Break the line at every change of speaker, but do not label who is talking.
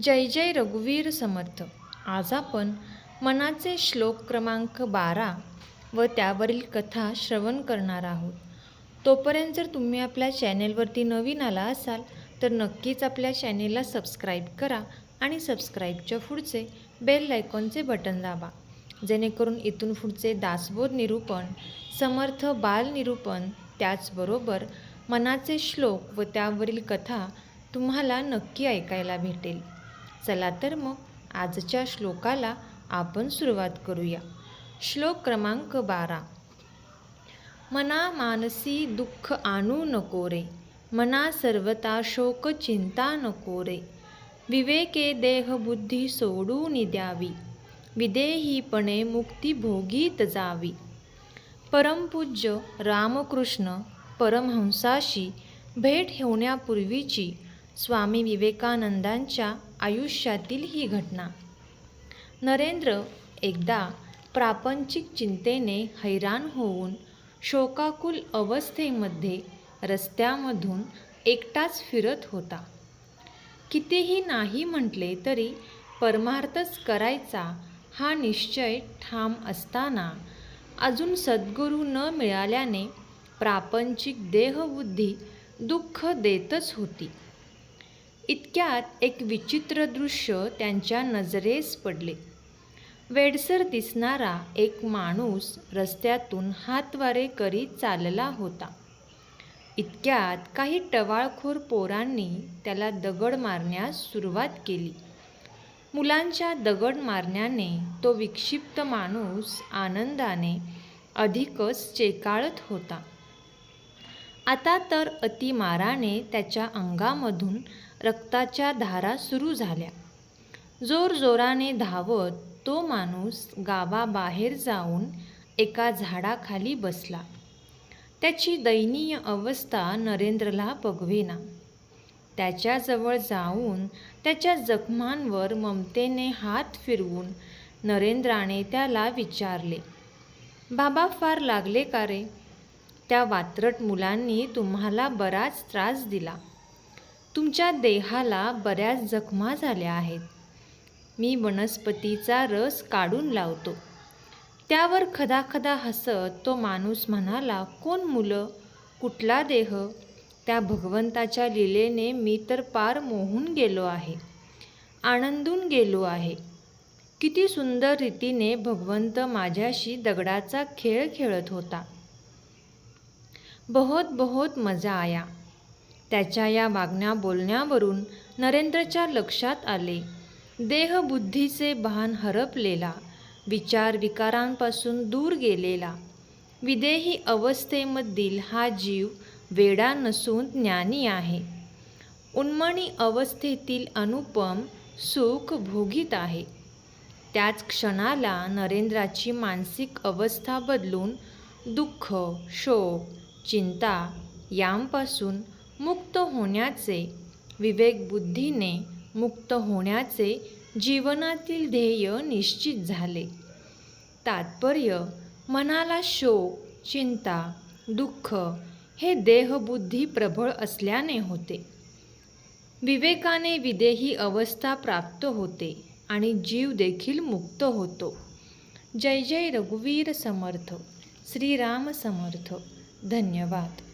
जय जय रघुवीर समर्थ. आज आपण मनाचे श्लोक क्रमांक बारा व त्यावरील कथा श्रवण करणार आहोत. तोपर्यंत जर तुम्ही आपल्या चॅनेलवरती नवीन आला असाल तर नक्कीच आपल्या चॅनेलला सबस्क्राईब करा आणि सबस्क्राईबच्या पुढचे बेल आयकॉनचे बटन दाबा. जेणेकरून इथून पुढचे दासबोध निरूपण समर्थ बाल निरूपण त्याचबरोबर मनाचे श्लोक व त्यावरील कथा तुम्हाला नक्की ऐकायला भेटेल. चला तर मग आजच्या श्लोकाला आपण सुरुवात करूया. श्लोक क्रमांक बारा. मना मानसी दुःख आणू नको रे. मना सर्वता शोक चिंता नको रे. विवेके देह बुद्धी सोडून द्यावी. विदेहीपणे मुक्ती भोगीत जावी. परमपूज्य रामकृष्ण परमहंसाशी भेट होण्यापूर्वीची स्वामी विवेकानंदांच्या आयुष्यातील ही घटना. नरेंद्र एकदा प्रापंचिक चिंतेने हैराण होऊन शोकाकुल अवस्थेमध्ये रस्त्यामधून एकटाच फिरत होता. कितीही नाही म्हटले तरी परमार्थच करायचा हा निश्चय ठाम असताना अजून सद्गुरू न मिळाल्याने प्रापंचिक देहबुद्धी दुःख देतच होती. इतक्यात एक विचित्र दृश्य त्यांच्या नजरेस पडले. वेडसर दिसणारा एक माणूस रस्त्यातून हातवारे करीत चालला होता. इतक्यात काही टवाळखोर पोरांनी त्याला दगड मारण्यास सुरुवात केली. मुलांच्या दगड मारण्याने तो विक्षिप्त माणूस आनंदाने अधिकच चेकाळत होता. आता तर अतिमाराने त्याच्या अंगामधून रक्ताच्या धारा सुरू झाल्या. जोरजोराने धावत तो माणूस गावाबाहेर जाऊन एका झाडाखाली बसला. त्याची दयनीय अवस्था नरेंद्रला बघवेना. त्याच्याजवळ जाऊन त्याच्या जखमांवर ममतेने हात फिरवून नरेंद्राने त्याला विचारले बाबा फार लागले का रे? त्या वात्रट मुलांनी तुम्हाला बराच त्रास दिला. तुमच्या देहाला बऱ्याच जखमा झाल्या आहेत. मी वनस्पतीचा रस काढून लावतो. त्यावर खदाखदा हसत तो माणूस म्हणाला कोण मुलं? कुठला देह त्या भगवंताच्या लीलेने मी तर पार मोहून गेलो आहे. आनंदून गेलो आहे. किती सुंदर रीतीने भगवंत माझ्याशी दगडाचा खेळ खेळत होता. बहुत बहुत मजा आया. त्याच्या या वागण्या बोलण्यावरून नरेंद्रच्या लक्षात आले. देहबुद्धीचे भान हरपलेला विचार विकारांपासून दूर गेलेला. विदेही अवस्थेमधील हा जीव वेडा नसून ज्ञानी आहे. उन्मणी अवस्थेतील अनुपम सुख भोगीत आहे. त्याच क्षणाला नरेंद्राची मानसिक अवस्था बदलून दुःख शोक चिंता यांपासून मुक्त होण्याचे विवेकबुद्धीने मुक्त होण्याचे जीवनातील ध्येय निश्चित झाले. तात्पर्य मनाला शोक चिंता दुःख हे देहबुद्धी प्रबळ असल्याने होते. विवेकाने विदेही अवस्था प्राप्त होते आणि जीव देखील मुक्त होतो. जय जय रघुवीर समर्थ श्रीराम समर्थ. धन्यवाद.